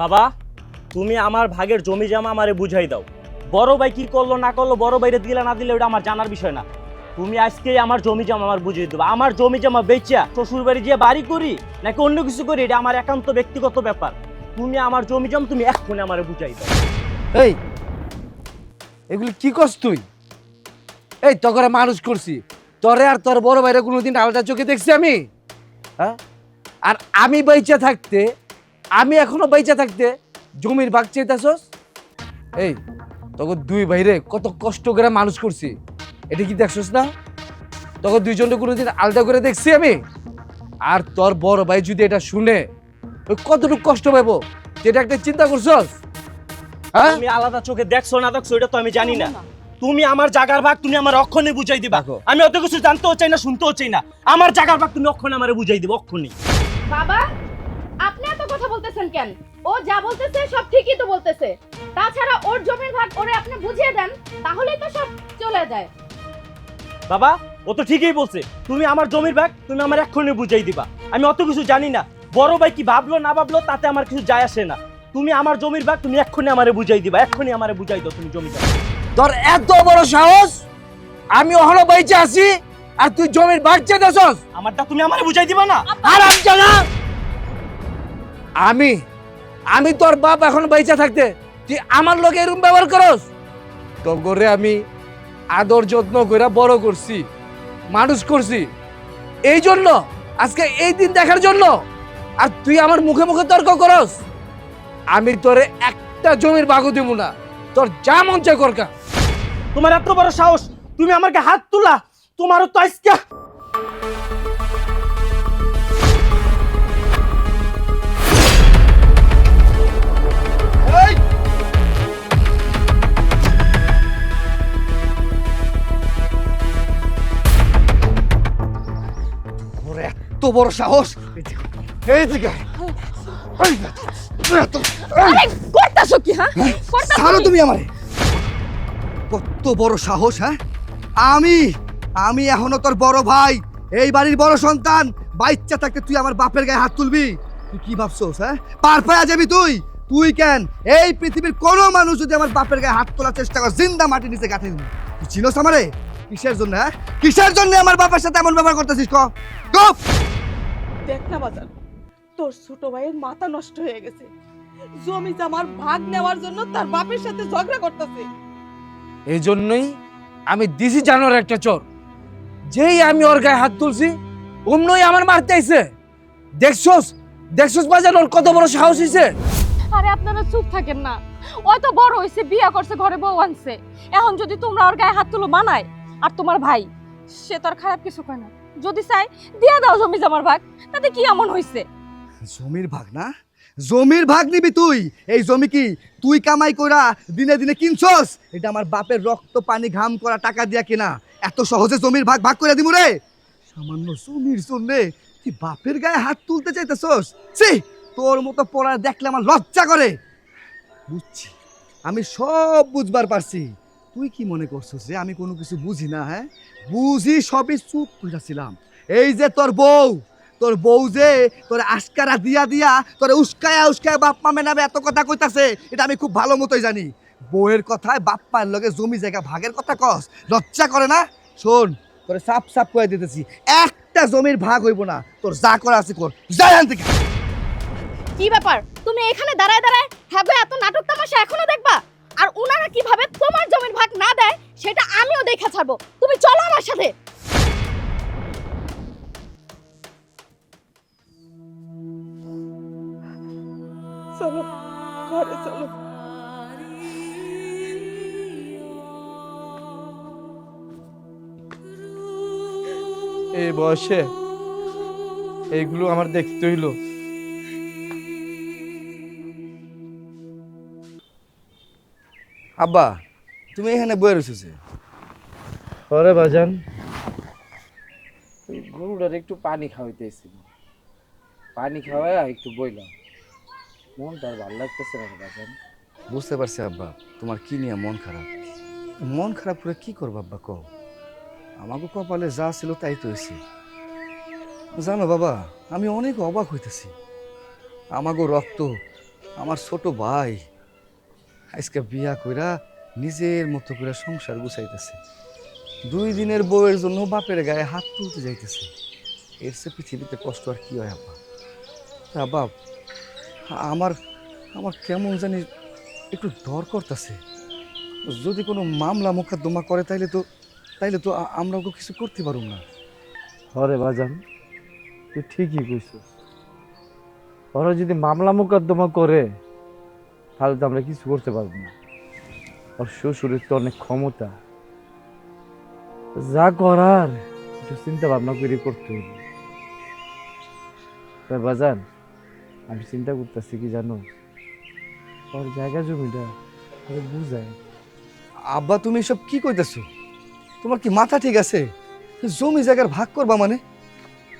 বাবা, তুমি আমার ভাগের জমি জমা আমারে বুঝাই দাও। বড় ভাই কি করল, না করল, বড় ভাইরে দিলে, না দিলে ওটা আমার জানার বিষয় না। তুমি আজকেই আমার জমি জমা আমার বুঝিয়ে দেবো। আমার জমি জমা বেচা শ্বশুর বাড়ি গিয়ে বাড়ি করি, নাকি অন্য কিছু করি, এটা আমার একান্ত ব্যক্তিগত ব্যাপার। তুমি আমার জমি জমা তুমি এক্ষুনি আমারে বুঝাই দাও। এই, এগুলি কি করছ তুই? এই তকরে মানুষ করছি। তোরে আর তোর বড় ভাইরে কোনোদিন আলাদা চোখে দেখছি আমি? হ্যাঁ? আর আমি বেঁচে থাকতে আমি এখনও বেঁচে থাকতে জমির ভাগ চাইতেছস? এই তোকে দুই ভাইরে কত কষ্ট করে মানুষ করছি। এটা কি দেখছস না? তোকে দুইজনকে কোনোদিন আলাদা করে দেখছি আমি? আর তোর বড় ভাই যদি এটা শুনে ওই কতটুকু কষ্ট পাবো? যেটা একটা চিন্তা করছস? হ্যাঁ? তুমি আলাদা চোখে দেখছ না দেখছ এটা তো আমি জানি না। তুমি আমার জাগার ভাগ তুমি আমার অক্ষণে বুঝাই দিবা। আমি অত কিছু জানতেও চাই না শুনতেও চাই না। আমার জাগার ভাগ তুমি অক্ষণে আমারে বুঝাই দিবে অক্ষণে। বাবা কথা বলতেছেন কেন? ও যা বলতেছে সব ঠিকই তো বলতেছে। তাছাড়া ওর জমির ভাগ ওরে আপনি বুঝিয়ে দেন তাহলেই তো সব চলে যায়। বাবা ও তো ঠিকই বলছে। তুমি আমার জমির ভাগ তুমি আমার এক্ষুনি বুঝাই দিবা। আমি অত কিছু জানি না। বড় ভাই কি ভাবলো না ভাবলো তাতে আমার কিছু যায় আসে না। তুমি আমার জমির ভাগ তুমি এক্ষুনি আমারে বুঝাই দিবা। এক্ষুনি আমারে বুঝাই দাও তুমি জমিটা। তোর এত বড় সাহস? আমি অহনো বাইচে আছি আর তুই জমির ভাগ চেয়ে চেয়েছস আমারটা তুমি আমারে বুঝাই দিবা না? আর আমি জানা আমি আমি তোর বাপ এখন বাইচে থাকতে তুই আমার লোকে এরকম ব্যবহার করস? তো করে আমি আদর যত্ন করে বড় করছি, মানুষ করছি। এই জন্য, আজকে এই দিন দেখার জন্য, আর তুই আমার মুখে মুখে তর্ক করস। আমি তোরে একটা জমির বাগু দিব না, তোর যা মন করকা তোমার এত বড় সাহস, তুমি আমাকে হাত তোলা, তোমারও তো আজকে এত বড় সাহস! এই দিকে করতাছো কি হ্যাঁ? ছাড়ো তুমি আমারে। কত বড় সাহস হ্যাঁ? আমি আমি এখনও তোর বড় ভাই। এই বাড়ির বড় সন্তান। বাচ্চা থাকতে তুই আমার বাপের গায়ে হাত তুলবি। তুই কি ভাবছোস হ্যাঁ? পার পায়া যাবি তুই? তুই কেন? এই পৃথিবীর কোনো মানুষ যদি আমার বাপের গায়ে হাত তোলার চেষ্টা কর জিন্দা মাটি নিচে গাঁথে দিবি। তুই চিনোস আমারে? কিসের জন্য হ্যাঁ? কিসের জন্য আমার বাপের সাথে এমন ব্যবহার করতেছিস ক? গপ! দেখ না বাজার তোর ছোট ভাইয়ের মাথা নষ্ট হয়ে গেছে। জমি জামার ভাগ নেওয়ার জন্য তার বাপের সাথে ঝগড়া করতেছে। এই জন্যই আমি দিছি জানোর একটা চোর। যেই আমি ওর গায়ে হাত তুলছি অমনই আমার মারতে আইছে। দেখছস? দেখছস বাজার ওর কত বড় সাহস হইছে? আরে আপনারা চুপ থাকেন না। ওই তো বড় হইছে, বিয়া করছে, ঘরে বউ আনছে। এখন যদি তোমরা ওর গায়ে হাত তুলো বানায় আর তোমার ভাই, সে তো আর খারাপ কিছু কয় না। যদি চাই দিয়া দাও জমি জামার ভাগ, তাতে কি এমন হইছে? জমির ভাগ না? জমির ভাগ নিবি তুই। এই জমি কি তুই কামাই করা দিনে দিনে কিনছস? এটা আমার বাপের রক্ত, পানি, ঘাম করা টাকা দিয়া কিনা। এত সহজে জমির ভাগ ভাগ করে দিমু রে? সামান্য জমির জন্য তুই বাপের গায়ে হাত তুলতে চাইতেছস? সি তোর মতো পড়া দেখলে আমার লজ্জা করে। বুঝছি, আমি সব বুঝবার পারছি। তুই কি মনে করছিস যে আমি কোনো কিছু বুঝি না হ্যাঁ? বুঝি সবই চুপ কইরাছিলাম এই যে তোর বউ তোর বউ যে তোর আস্কারা দিয়া দিয়া তোর উস্কায়া উস্কায়া বাপ মা মেনাবে এত কথা কইতাছে, এটা আমি খুব ভালো মতোই জানি। বউয়ের কথায় বাপ মায়ের লগে জমি জায়গা ভাগের কথা কস, লজ্জা করে না? শোন, তোরে সাপ সাপ করে দিতেছি, একটা জমির ভাগ হইব না, তোর যা করা আছে কর যাই থেকে। কি ব্যাপার? তুমি এখানে দাঁড়ায় দাঁড়ায় হ্যাঁ এত নাটক তামাশা এখনও দেখবা? আর ওনারা কীভাবে তোমার জমির ভাগ না দেয় সেটা আমিও দেখে ছাড়বো। তুমি চলো আমার সাথে। চলো ঘরে চলো। এই বয়সে এইগুলো আমার দেখতে হইল। আব্বা তুমি এখানে বয়ে রয়েছো যে। পরে বাজান গরুটার একটু পানি খাওয়াইতেছিল পানি খাওয়ায় একটু বইলাম। মনটা আর ভালো লাগতেছে না বাজান বুঝতে পারছি আব্বা তোমার কি নিয়ে মন খারাপ? মন খারাপ করে কি করব আব্বা কও? আমাকে কপালে যা ছিল তাই তো হয়েছে। জানো বাবা আমি অনেক অবাক হইতেছি। আমাগো রক্ত আমার ছোট ভাই আজকে বিয়া কইরা নিজের মতো করে সংসার গুছাইতেছে। দুই দিনের বউয়ের জন্য বাপের গায়ে হাত তুলতে যাইতেছে। এর সে পৃথিবীতে কষ্ট আর কি হয়, আব্বা? তা, বাপ, আমার আমার কেমন জানি একটু ডর করতেছে। যদি কোনো মামলা মোকদ্দমা করে, তাইলে তো তাইলে তো আমরা ওকে কিছু করতে পারুম না। হরে বাজান, তুই ঠিকই কইছিস। ওরা যদি মামলা মোকদ্দমা করে তাহলে তো আমরা কিছু করতে পারব না। ওর শ্বশুরের তো অনেক ক্ষমতা। যা করার, একটু চিন্তা ভাবনা করে করতে হবে। তাই বাজান, আমি চিন্তা করতেছি কি জানো? ওর জায়গা জমিটা ওরে বুঝায় আব্বা, তুমি এসব কি কইতেছো? তোমার কি মাথা ঠিক আছে? জমি জায়গার ভাগ করবা মানে?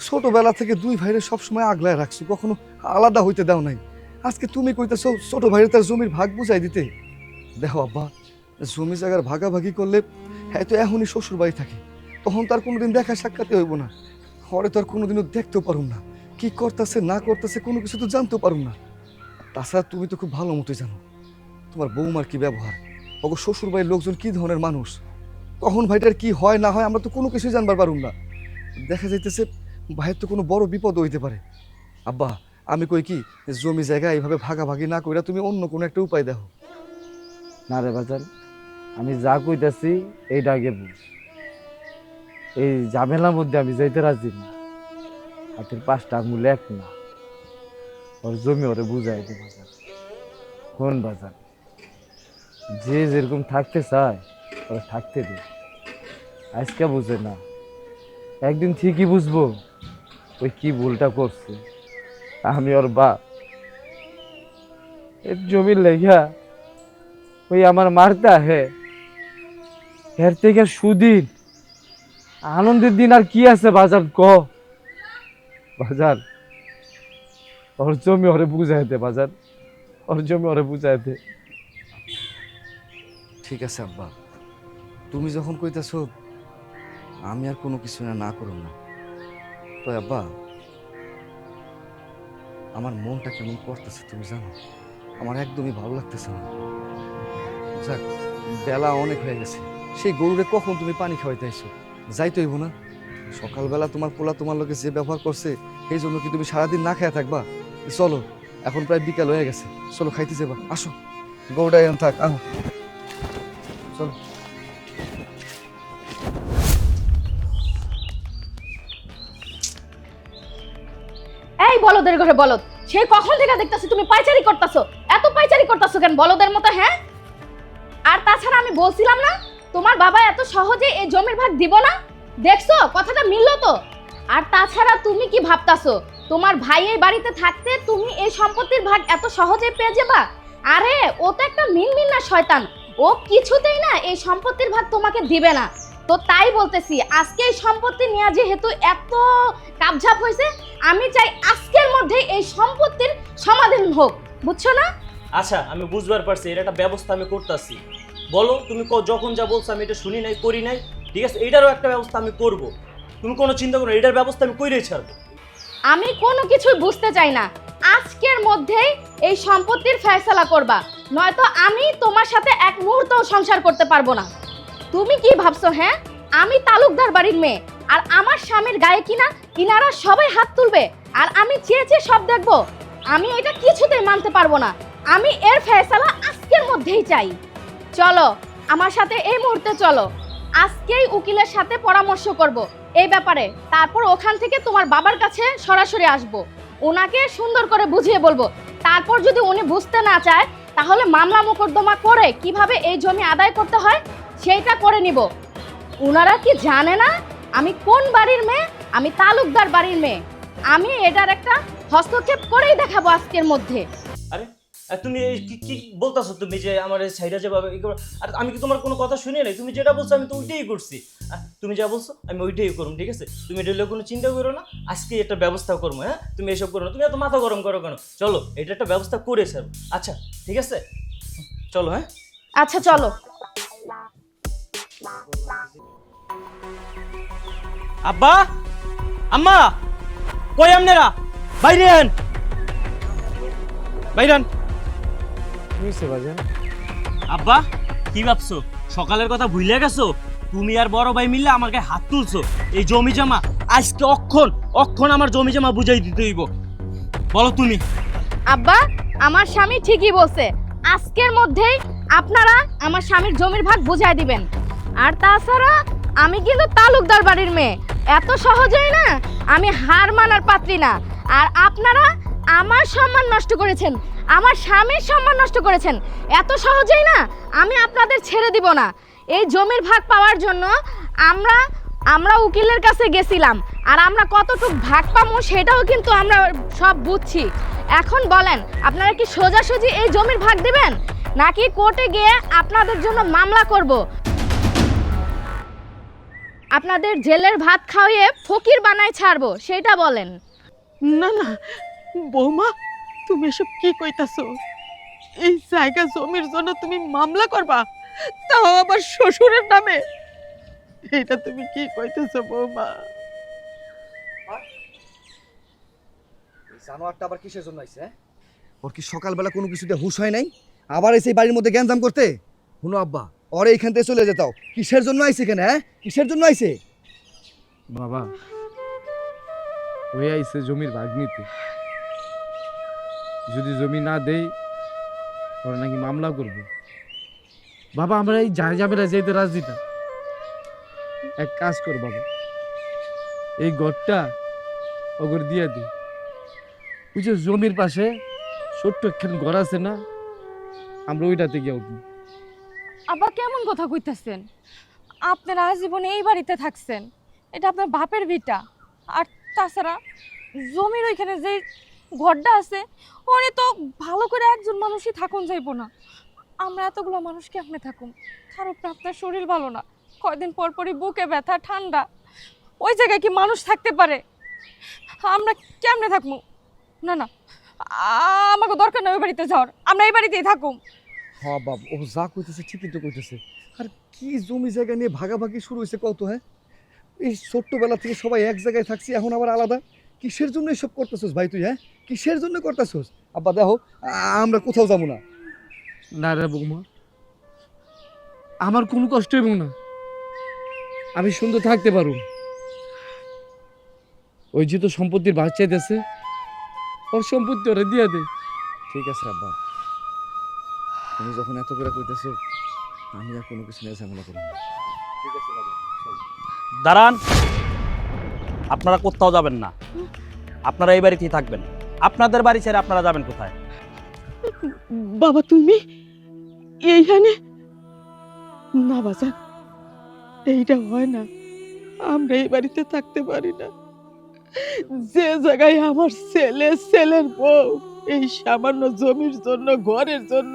ছোটবেলা থেকে দুই ভাইরে সবসময় আগলায় রাখছো, কখনো আলাদা হইতে দাও নাই। আজকে তুমি কইতেছো ছোট ভাইরে তার জমির ভাগ বুঝাই দিতে। দেখো আব্বা, জমি জায়গার ভাগাভাগি করলে হ্যাঁ তো এখনই শ্বশুর বাড়ি থাকে। তখন তার কোনোদিন দেখা সাক্ষাতে হইব না। হরে তো আর কোনোদিনও দেখতেও পারুম না। কি করতেছে, না করতেছে, কোনো কিছু তো জানতেও পারুম না। তাছাড়া তুমি তো খুব ভালো মতোই জানো। তোমার বৌমার কি ব্যবহার? ওগো শ্বশুর বাড়ির লোকজন কি ধরনের মানুষ? কখন ভাইটার কি হয়, না হয় আমরা তো কোনো কিছুই জানবার পারুম না। দেখা যাইতেছে, ভাইয়ের তো কোনো বড় বিপদ হইতে পারে। আব্বা আমি কই কি জমি জায়গা এইভাবে ভাগাভাগি না কইরা তুমি অন্য কোনো একটা উপায় দেখো। না রে বাজান, আমি যা কইতাছি এইটা আগে বুঝ এই ঝামেলার মধ্যে আমি যাইতে রাজি না। হাতের পাঁচটা আঙুল এক না। ওর জমি ওরে বুঝাই দে বাজান। কোন বাজার যে যেরকম থাকতে চায়, ওরা থাকতে দে। আজকে বুঝে না, একদিন ঠিকই বুঝব ওই কি ভুলটা করছে। আমি ওর বাপ এর জমির লেখা ওই আমার মারতা হে এর থেকে সুদিন, আনন্দের দিন আর কি আছে বাজার ক? বাজার ওর জমি ওরে বুঝাইতে বাজার ওর জমি ওরে বুঝাইতে। ঠিক আছে আব্বা, তুমি যখন কইতাছো, আমি আর কোনো কিছু না না করুম না। তো আব্বা আমার মনটা কেমন করতেছে তুমি জানো? আমার একদমই ভালো লাগতেছে না। যাক, বেলা অনেক হয়ে গেছে। সেই গরুরে কখন তুমি পানি খাওয়াইতে আইছো? যাইতে হইব না। সকালবেলা তোমার পোলা তোমার লোকে যে ব্যবহার করছে, সেই জন্য কি তুমি সারাদিন না খেয়ে থাকবা? চলো, এখন প্রায় বিকাল হয়ে গেছে। চলো, খাইতে যাবা। আসো। গরুটা থাক আহ চলো। বলদের ঘরে বলদ। সেই কখন থেকে দেখতাছি তুমি পাইচারি করতেছো? এত পাইচারি করতেছো কেন বলদের মতো হ্যাঁ? আর তাছাড়া আমি বলছিলাম না, তোমার বাবা এত সহজে এই জমির ভাগ দিব না? দেখছ? কথাটা মিললো তো? আর তাছাড়া তুমি কি ভাবতাছো? তোমার ভাই এই বাড়িতে থাকতে তুমি এই সম্পত্তির ভাগ এত সহজে পেয়ে যাবা? আরে, ও তো একটা মিনমিন না শয়তান। ও কিছুতেই না এই সম্পত্তির ভাগ তোমাকে দিবে না। তো তাই বলতেছি আজকে এই সম্পত্তি নিয়ে যেহেতু এত কাপঝাপ হয়েছে আমি চাই আজকের মধ্যে এই সম্পত্তির সমাধান হোক। বুঝছ না? আচ্ছা আমি বুঝবার পারছি এর একটা ব্যবস্থা আমি করতেছি। বলো তুমি ক- যখন যা বলছো আমি এটা শুনি নাই করি নাই ঠিক আছে? এটারও একটা ব্যবস্থা আমি করব। তুমি কোনো চিন্তা করো এটার ব্যবস্থা আমি কইরেই ছাড়বো। আমি কোনো কিছুই বুঝতে চাই না। আজকের মধ্যেই এই সম্পত্তির ফয়সালা করবা নয়তো আমি তোমার সাথে এক মুহূর্তও সংসার করতে পারব না। তুমি কি ভাবছ হ্যাঁ? আমি তালুকদার বাড়ির মেয়ে, আর আমার স্বামীর গায়ে কিনা কিনারা সবাই হাত তুলবে, আর আমি চেয়ে চেয়ে সব দেখব। আমি এটা কিছুতেই মানতে পারব না। আমি এর ফয়সালা আজকের মধ্যেই চাই। চলো, আমার সাথে এই মুহূর্তে চলো। আজকেই উকিলের সাথে পরামর্শ করব এই ব্যাপারে। তারপর ওখান থেকে তোমার বাবার কাছে সরাসরি আসব। ওনাকে সুন্দর করে বুঝিয়ে বলব। তারপর যদি উনি বুঝতে না চায়, তাহলে মামলা মোকদ্দমা করে কীভাবে এই জমি আদায় করতে হয়? সেইটা করে নিব। ওনারা কি জানে না? আমি কোন বাড়ির মেয়ে? আমি তালুকদার বাড়ির মেয়ে। আমি এটার একটা হস্তক্ষেপ করেই দেখাবো আজকের মধ্যে। আরে তুমি কি কি বলতাছো তুমি যে আমার সাইডা যেভাবে আর আমি কি তোমার কোনো কথা শুনি নাই? তুমি যেটা বলছো আমি তো ওইটাই করছি। তুমি যা বলছো আমি ওইটাই করুম ঠিক আছে? তুমি এটা কোনো চিন্তা করো না। আজকে একটা ব্যবস্থা করব হ্যাঁ? তুমি এসব করো না। তুমি এত মাথা গরম করো কেন? চলো এটা একটা ব্যবস্থা করে ছাড়বো। আচ্ছা ঠিক আছে? চলো হ্যাঁ? আচ্ছা চলো। আব্বা? আম্মা? কই আপনারা? বাইরে আন। বাইরে আন। আব্বা কি ভাবছ? সকালের কথা ভুলে গেছো? তুমি আর বড় ভাই মিললে আমার গায়ে হাত তুলছো। এই জমি জমা আজকে অক্ষণ অক্ষণ আমার জমি জমা বুঝাই দিতে হইব। বলো তুমি। আব্বা আমার স্বামী ঠিকই বলছে। আজকের মধ্যেই আপনারা আমার স্বামীর জমির ভাগ বুঝাই দিবেন। আর তাছাড়া আমি কিন্তু তালুকদার বাড়ির মেয়ে। এত সহজেই না আমি হার মানার পাত্রী না। আর আপনারা আমার সম্মান নষ্ট করেছেন, আমার স্বামীর সম্মান নষ্ট করেছেন। এত সহজেই না আমি আপনাদের ছেড়ে দিব না। এই জমির ভাগ পাওয়ার জন্য আমরা আমরা উকিলের কাছে গেছিলাম। আর আমরা কতটুকু ভাগ পাবো সেটাও কিন্তু আমরা সব বুঝছি। এখন বলেন, আপনারা কি সোজাসুজি এই জমির ভাগ দিবেন? নাকি কোর্টে গিয়ে আপনাদের জন্য মামলা করব? আপনাদের জেলের ভাত খাওয়িয়ে ফকির বানায় ছাড়বো সেটা বলেন। না না বৌমা তুমি এসব কি কইতাছো? এই জায়গা জমির জন্য তুমি মামলা করবা তাও আবার শ্বশুরের নামে? এটা তুমি কি কইতেছো বৌমা? জানোয়ারটা আবার কিসের জন্য আইছে হ্যাঁ? ওর কি সকালবেলা কোনো কিছুতে হুশ হয় নাই? আবার এসে এই বাড়ির মধ্যে গ্যাঞ্জাম করতে? শুনো আব্বা ওরে এখান থেকে চলে যেতাও। কিসের জন্য আইছে এখানে হ্যাঁ? কিসের জন্য আইছে? বাবা, ওই আইছে জমির ভাগ নিতে যদি জমি না দেই ওরা নাকি মামলা করবে। বাবা, আমরা এই যা যাবে না যেতে রাজি না। এক কাজ কর বাবা, এই ঘরটা ওগর দিয়ে দি। ওই যে জমির পাশে ছোট্ট একখান ঘর আছে না, আমরা ওইটাতে গিয়ে উঠবো। আব্বা কেমন কথা কইতেছেন? আপনারা আজীবনে এই বাড়িতে থাকছেন। এটা আপনার বাপের ভিটা। আর তাছাড়া জমির ওইখানে যে ঘরটা আছে ওনে তো ভালো করে একজন মানুষই থাকুন যাইব না। আমরা এতগুলো মানুষ কেমনে থাকুন তার উপরে আপনার শরীর ভালো না। কয়দিন পর পরই বুকে ব্যথা, ঠান্ডা। ওই জায়গায় কি মানুষ থাকতে পারে? আমরা কেমনে থাকব? না না। আমাকে দরকার নেই ওই বাড়িতে যাওয়ার। আমরা এই বাড়িতেই থাকুম। হ্যাঁ বাব ও যা কইতেছে ঠিকই তো কইতেছে। আর কি জমি জায়গা নিয়ে ভাগাভাগি শুরু হয়েছে কত হ্যাঁ? এই ছোট্টবেলা থেকে সবাই এক জায়গায় থাকছি এখন আবার আলাদা। কিসের জন্য এসব করতেছস ভাই তুই হ্যাঁ? কিসের জন্য করতেছস? আব্বা দেখো আমরা কোথাও যাব না। না রে বৌমা আমার কোনো কষ্ট এবং না। আমি সুন্দর থাকতে পারো ওই যে তো সম্পত্তির ভাগ চাইতেছে ওর সম্পত্তি ওরা দিয়ে দে। ঠিক আছে আব্বা। তুমি যখন এত করে কইতেছো আমি আর কোনো কিছু নিয়ে ঝামেলা ঠিক আছে বাবা দাঁড়ান। আপনারা কোথাও যাবেন না। আপনারা এই বাড়িতেই থাকবেন। আপনাদের বাড়ি ছেড়ে আপনারা যাবেন কোথায়? বাবা তুমি এইখানে না বাজান এইটা হয় না। আমরা এই বাড়িতে থাকতে পারি না। যে জায়গায় আমার ছেলে ছেলের বউ এই সামান্য জমির জন্য ঘরের জন্য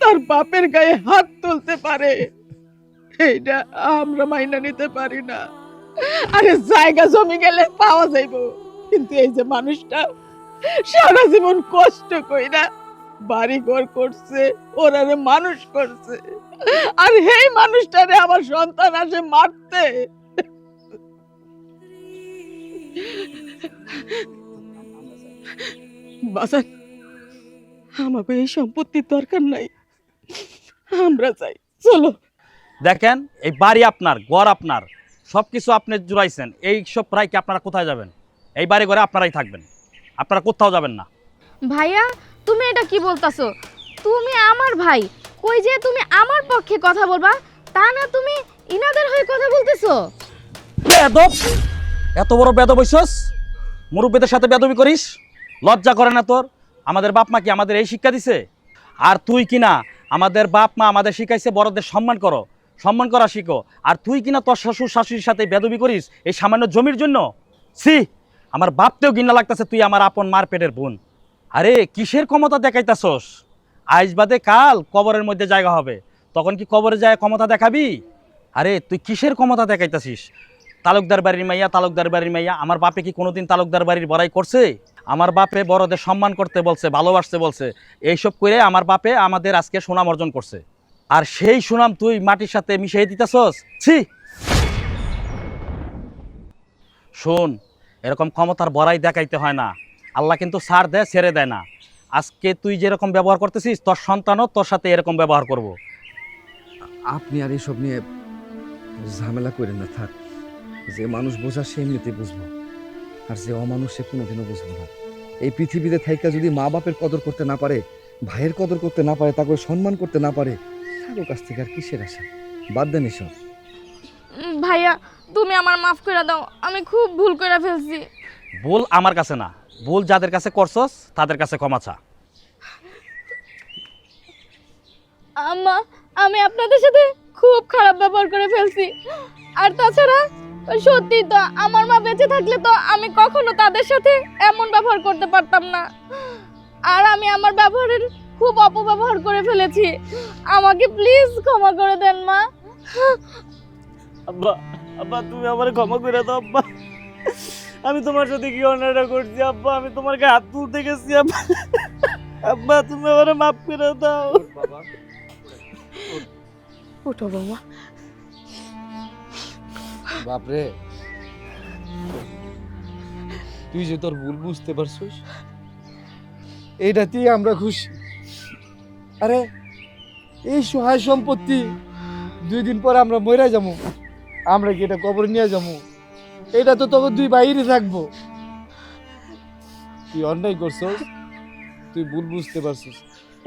তার বাপের গায়ে হাত তুলতে পারে। এইটা আমরা মাইনা নিতে পারি না। আরে জায়গা জমি গেলে পাওয়া যাইব। কিন্তু এই যে মানুষটা, সারা জীবন কষ্ট কইরা বাড়ি ঘর করছে ওরারে মানুষ করছে। আর এই মানুষটারে আমার সন্তান আসে মারতে। বাসান আমাকে এই সম্পত্তির দরকার নাই। আমরা চাই চলো। দেখেন এই বাড়ি আপনার ঘর আপনার সব কিছু আপনি জুড়াইছেন। এই সব প্রায় কি আপনারা কোথায় যাবেন? এই বাড়ি ঘরে আপনারাই থাকবেন। আপনারা কোথাও যাবেন না। ভাইয়া তুমি এটা কি বলতাছো? তুমি আমার ভাই। কই যে তুমি আমার পক্ষে কথা বলবা তা না তুমি ইনাদের হয়ে কথা বলতেছো। বেদব! এত বড় বেদব হইছস? মুরব্বীদের সাথে বেদবি করিস? লজ্জা করে না তোর? আমাদের বাপ মা কি আমাদের এই শিক্ষা দিছে? আর তুই কিনা আমাদের বাপ মা আমাদের শিখাইছে, বড়দের সম্মান করো, সম্মান করা শিখো। আর তুই কিনা তোর শ্বশুর, শাশুড়ির সাথে বেদবি করিস এই সামান্য জমির জন্য? সি আমার বাপতেও গিন্না লাগতেছে, তুই আমার আপন মার পেটের বোন। আরে, কিসের ক্ষমতা দেখাইতাছস? আজ বাদে কাল কবরের মধ্যে জায়গা হবে। তখন কি কবরে যায় ক্ষমতা দেখাবি? আরে, তুই কিসের ক্ষমতা দেখাইতাছিস? তালুকদার বাড়ির মাইয়া, তালুকদার বাড়ির মাইয়া, আমার বাপে কি কোনোদিন তালুকদার বাড়ির বড়াই করছে? আমার বাপে বড়দের সম্মান করতে বলছে, ভালোবাসতে বলছে, এইসব করে আমার বাপে আমাদের আজকে সুনাম অর্জন করছে। আর সেই সুনাম তুই মাটির সাথে মিশিয়ে দিতেছস? ছি! শোন, এরকম ক্ষমতার বড়াই দেখাইতে হয় না। আল্লাহ কিন্তু সার দেয়, ছেড়ে দেয় না। আজকে তুই যেরকম ব্যবহার করতেছিস, তোর সন্তানও তোর সাথে এরকম ব্যবহার করব। আপনি আর এসব নিয়ে ঝামেলা করেন না, থাক। যে মানুষ বোঝা সে এমনিতে বুঝব। আর যে অমানুষ সে কোনোদিনও বুঝব না। এই পৃথিবীতে থাইকা যদি মা বাপের কদর করতে না পারে ভাইয়ের কদর করতে না পারে তাকে সম্মান করতে না পারে তাদের কাছ থেকে আর কিসের আশা? বাদ দেন এসব। উম, ভাইয়া তুমি আমার মাফ করে দাও। আমি খুব ভুল করে ফেলছি। ভুল আমার কাছে না। ভুল যাদের কাছে করছস তাদের কাছে ক্ষমা চা। আম্মা আমি আপনাদের সাথে খুব খারাপ ব্যবহার করে ফেলছি। আর তাছাড়া সত্যি তো আমার মা বেঁচে থাকলে তো আমি কখনো তাদের সাথে এমন ব্যবহার করতে পারতাম না। আর আমি আমার ব্যবহারের খুব অপব্যবহার করে ফেলেছি। আমাকে প্লিজ ক্ষমা করে দেন মা। আব্বা আব্বা তুমি আমার ক্ষমা করে দাও আব্বা। আমি তোমার সাথে কি অন্যায়টা করছি আব্বা? আমি তোমার গায়ে হাত তুলতে গেছি আব্বা। আব্বা তুমি আমার মাফ করে দাও। ওঠো বৌমা বাপরে। তুই যে তোর ভুল বুঝতে পারছিস এইটাতেই আমরা খুশি। আরে এই সহায় সম্পত্তি দুই দিন পর আমরা মরে যাব। আমরা কি এটা কবর নিয়ে যাব? এটা তো তখন দুই বাইরে থাকব। তুই অন্যায় করছস তুই ভুল বুঝতে পারছিস।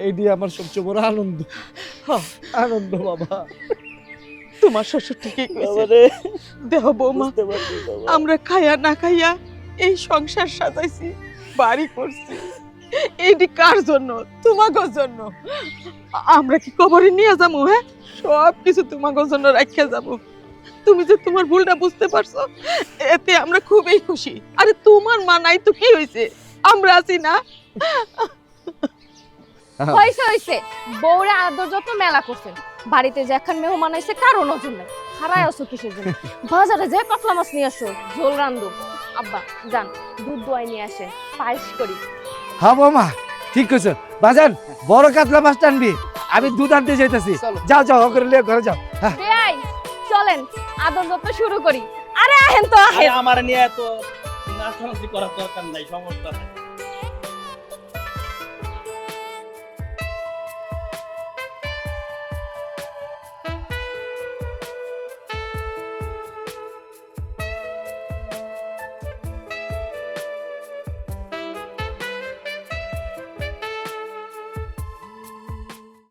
এই দিয়ে আমার সবচেয়ে বড় আনন্দ। আনন্দ বাবা। তোমার শ্বশুর ঠিকই কইছে। দেহ বৌমা বাবা। আমরা খাইয়া না খাইয়া এই সংসার সাজাইছি বাড়ি করছি। এইটি কার জন্য? তোমাগোর জন্য। আমরা কি কবরে নিয়ে যাব হ্যাঁ? সব কিছু তোমাগোর জন্য রাখিয়া যাব। তুমি যে তোমার ভুলটা বুঝতে পারছ এতে আমরা খুবই খুশি। আরে তোমার মা নাই তো কি হয়েছে আমরা আছি না। হয়েছে হয়েছে বউরে আদর যত মেলা করছেন। বাড়িতে যে এখন মেহমান আইছে কারও নজর নাই। হারায় আসো কিসের জন্য? বাজারে যে কাতলা মাছ নিয়ে আসো ঝোল রান্ধো। আব্বা যান দুধ দোয়াই নিয়ে আসেন পায়েস করি। হ্যাঁ বৌমা ঠিক কইছো। বাজান বড় কাতলা মাছ টানবি আমি দুধ আনতে যাইতেছি। যাও যাও ও করে লিয়ে ঘরে যাও। হ্যাঁ। চলেন আদর যত শুরু করি। আরে আহেন তো আরে আহেন আমার নিয়ে এত নাচানাচি করার দরকার নাই সমস্যা নাই।